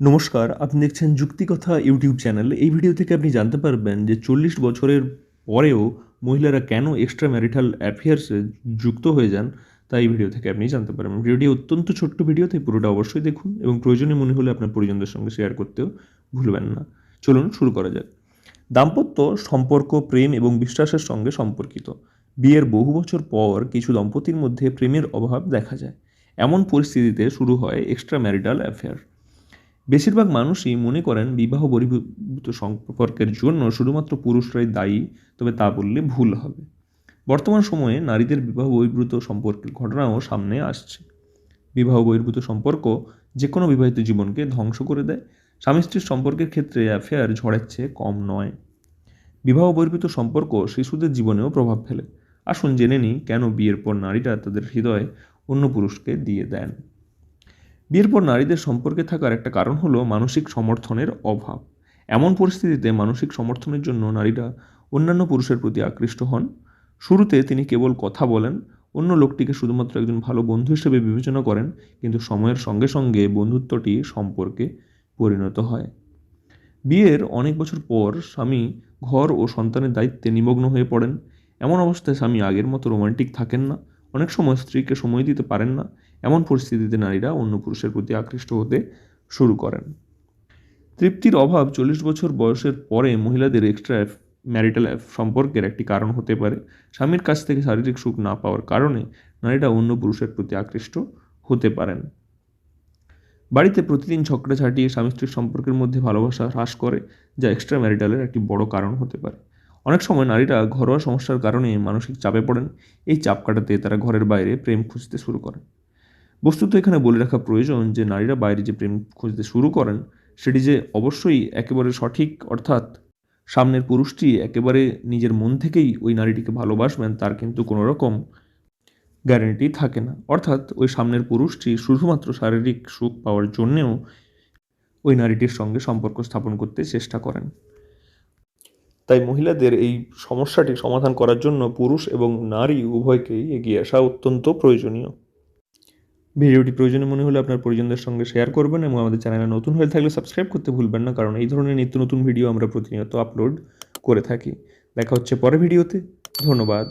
নমস্কার, আপনি দেখছেন যুক্তিকথা ইউটিউব চ্যানেল। এই ভিডিও থেকে আপনি জানতে পারবেন যে চল্লিশ বছরের পরেও মহিলারা কেন এক্সট্রা ম্যারিটাল অ্যাফেয়ার্সে যুক্ত হয়ে যান, তা এই ভিডিও থেকে আপনি জানতে পারবেন। ভিডিওটি অত্যন্ত ছোট্ট ভিডিও তাই পুরোটা অবশ্যই দেখুন এবং প্রয়োজনীয় মনে হলে আপনার পরিজনদের সঙ্গে শেয়ার করতেও ভুলবেন না। চলুন শুরু করা যাক। দাম্পত্য সম্পর্ক, প্রেম এবং বিশ্বাসের সঙ্গে সম্পর্কিত। বিয়ের বহু বছর পর কিছু দম্পতির মধ্যে প্রেমের অভাব দেখা যায়। এমন পরিস্থিতিতে শুরু হয় এক্সট্রা ম্যারিটাল অ্যাফেয়ার বেশিরভাগ মানুষই মনে করেন বিবাহ বহির্ভূত সম্পর্কের জন্য শুধুমাত্র পুরুষরাই দায়ী, তবে তা বললে ভুল হবে। বর্তমান সময়ে নারীদের বিবাহ বহির্ভূত সম্পর্কের ঘটনাও সামনে আসছে। বিবাহ বহির্ভূত সম্পর্ক যে কোনো বিবাহিত জীবনকে ধ্বংস করে দেয়। স্বামী স্ত্রীর সম্পর্কের ক্ষেত্রে অ্যাফেয়ার ঝড়ের চেয়ে কম নয়। বিবাহ বহির্ভূত সম্পর্ক শিশুদের জীবনেও প্রভাব ফেলে। আসুন জেনে নিই কেন বিয়ের পর নারীরা তাদের হৃদয়ে অন্য পুরুষকে দিয়ে দেন। বিয়ের পর নারীদের সম্পর্কে থাকার একটা কারণ হলো মানসিক সমর্থনের অভাব। এমন পরিস্থিতিতে মানসিক সমর্থনের জন্য নারীরা অন্যান্য পুরুষের প্রতি আকৃষ্ট হন। শুরুতে তিনি কেবল কথা বলেন, অন্য লোকটিকে শুধুমাত্র একজন ভালো বন্ধু হিসেবে বিবেচনা করেন, কিন্তু সময়ের সঙ্গে সঙ্গে বন্ধুত্বটি সম্পর্কে পরিণত হয়। বিয়ের অনেক বছর পর স্বামী ঘর ও সন্তানের দায়িত্বে নিমগ্ন হয়ে পড়েন। এমন অবস্থায় স্বামী আগের মতো রোমান্টিক থাকেন না। অনেক সময় স্ত্রীকে সময় দিতে পারেন না। এমন পরিস্থিতিতে নারীরা অন্য পুরুষের প্রতি আকৃষ্ট হতে শুরু করেন। তৃপ্তির অভাব চল্লিশ বছর বয়সের পরে মহিলাদের এক্সট্রা ম্যারিটাল সম্পর্কের একটি কারণ হতে পারে। স্বামীর কাছ থেকে শারীরিক সুখ না পাওয়ার কারণে নারীরা অন্য পুরুষের প্রতি আকৃষ্ট হতে পারেন। বাড়িতে প্রতিদিন ঝগড়া ঝাঁটিয়ে স্বামী স্ত্রীর সম্পর্কের মধ্যে ভালোবাসা হ্রাস করে, যা এক্সট্রা ম্যারিটালের একটি বড় কারণ হতে পারে। অনেক সময় নারীরা ঘরোয়া সমস্যার কারণে মানসিক চাপে পড়েন। এই চাপ কাটাতে তারা ঘরের বাইরে প্রেম খুঁজতে শুরু করেন। বস্তুত এখানে বলে রাখা প্রয়োজন যে, নারীরা বাইরে যে প্রেম খুঁজতে শুরু করেন, সেটি যে অবশ্যই একেবারে সঠিক, অর্থাৎ সামনের পুরুষটি একেবারে নিজের মন থেকেই ওই নারীটিকে ভালোবাসবেন, তার কিন্তু কোনো রকম গ্যারেন্টি থাকে না। অর্থাৎ ওই সামনের পুরুষটি শুধুমাত্র শারীরিক সুখ পাওয়ার জন্যেও ওই নারীটির সঙ্গে সম্পর্ক স্থাপন করতে চেষ্টা করেন। তাই মহিলাদের এই সমস্যাটি সমাধান করার জন্য পুরুষ এবং নারী উভয়কেই এগিয়ে আসা অত্যন্ত প্রয়োজনীয়। ভিডিওটি প্রয়োজনীয় মনে হলে আপনার পরিজনদের সঙ্গে শেয়ার করবেন এবং আমাদের চ্যানেলে নতুন হয়ে থাকলে সাবস্ক্রাইব করতে ভুলবেন না, কারণ এই ধরনের নিত্য নতুন ভিডিও আমরা প্রতিনিয়ত আপলোড করে থাকি। দেখা হচ্ছে পরের ভিডিওতে। ধন্যবাদ।